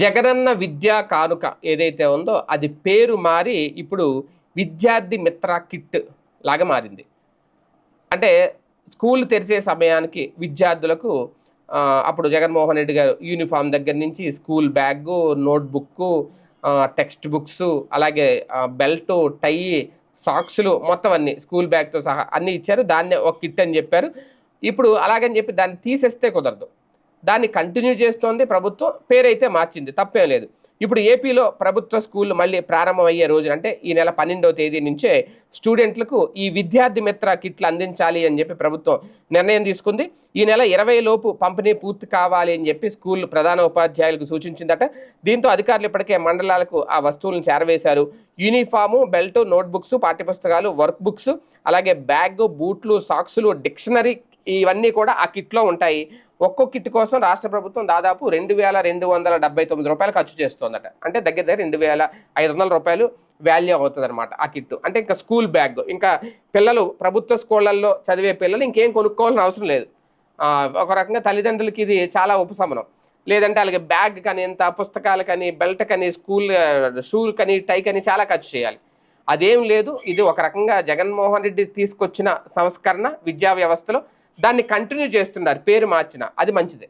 జగనన్న విద్యా కానుక ఏదైతే ఉందో అది పేరు మారి ఇప్పుడు విద్యార్థి మిత్ర కిట్ లాగా మారింది. అంటే స్కూల్ తెరిచే సమయానికి విద్యార్థులకు అప్పుడు జగన్మోహన్ రెడ్డి గారు యూనిఫామ్ దగ్గర నుంచి school bag notebook text books అలాగే బెల్ట్ టై సాక్స్లు మొత్తం అన్ని స్కూల్ బ్యాగ్తో సహా అన్నీ ఇచ్చారు. దాన్నే ఒక కిట్ అని చెప్పారు. ఇప్పుడు అలాగని చెప్పి దాన్ని తీసేస్తే కుదరదు. దాన్ని కంటిన్యూ చేస్తోంది ప్రభుత్వం పేరైతే మార్చింది తప్పేం లేదు. ఇప్పుడు ఏపీలో ప్రభుత్వ స్కూళ్ళు మళ్ళీ ప్రారంభమయ్యే రోజున అంటే ఈ నెల పన్నెండవ తేదీ నుంచే స్టూడెంట్లకు ఈ విద్యార్థి మిత్ర కిట్లు అందించాలి అని చెప్పి ప్రభుత్వం నిర్ణయం తీసుకుంది. ఈ నెల ఇరవై లోపు పంపిణీ పూర్తి కావాలి అని చెప్పి స్కూల్ ప్రధాన ఉపాధ్యాయులకు సూచించిందట. దీంతో అధికారులు ఇప్పటికే మండలాలకు ఆ వస్తువులను చేరవేశారు. యూనిఫాము బెల్ట్ నోట్బుక్స్ పాఠ్యపుస్తకాలు వర్క్ బుక్స్ అలాగే బ్యాగ్ బూట్లు సాక్సులు డిక్షనరీ ఇవన్నీ కూడా ఆ కిట్లో ఉంటాయి. ఒక్కో కిట్ కోసం రాష్ట్ర ప్రభుత్వం దాదాపు రెండు వేల రెండు వందల డెబ్బై తొమ్మిది రూపాయలు ఖర్చు చేస్తోందట. అంటే దగ్గర దగ్గర రెండు వేల ఐదు వందల రూపాయలు వాల్యూ అవుతుంది అనమాట ఆ కిట్ అంటే ఇంకా స్కూల్ బ్యాగ్ ఇంకా పిల్లలు ప్రభుత్వ స్కూళ్ళల్లో చదివే పిల్లలు ఇంకేం కొనుక్కోవాల్సిన అవసరం లేదు. ఒక రకంగా తల్లిదండ్రులకి ఇది చాలా ఉపశమనం. లేదంటే అలాగే బ్యాగ్ కానీ ఎంత పుస్తకాలు కానీ బెల్ట్ కానీ స్కూల్ షూల్ కానీ టై కానీ చాలా ఖర్చు చేయాలి. అదేం లేదు ఇది ఒక రకంగా జగన్మోహన్ రెడ్డి తీసుకొచ్చిన సంస్కరణ విద్యా వ్యవస్థలో దాన్ని కంటిన్యూ చేస్తున్నారు పేరు మార్చిన అది మంచిదే.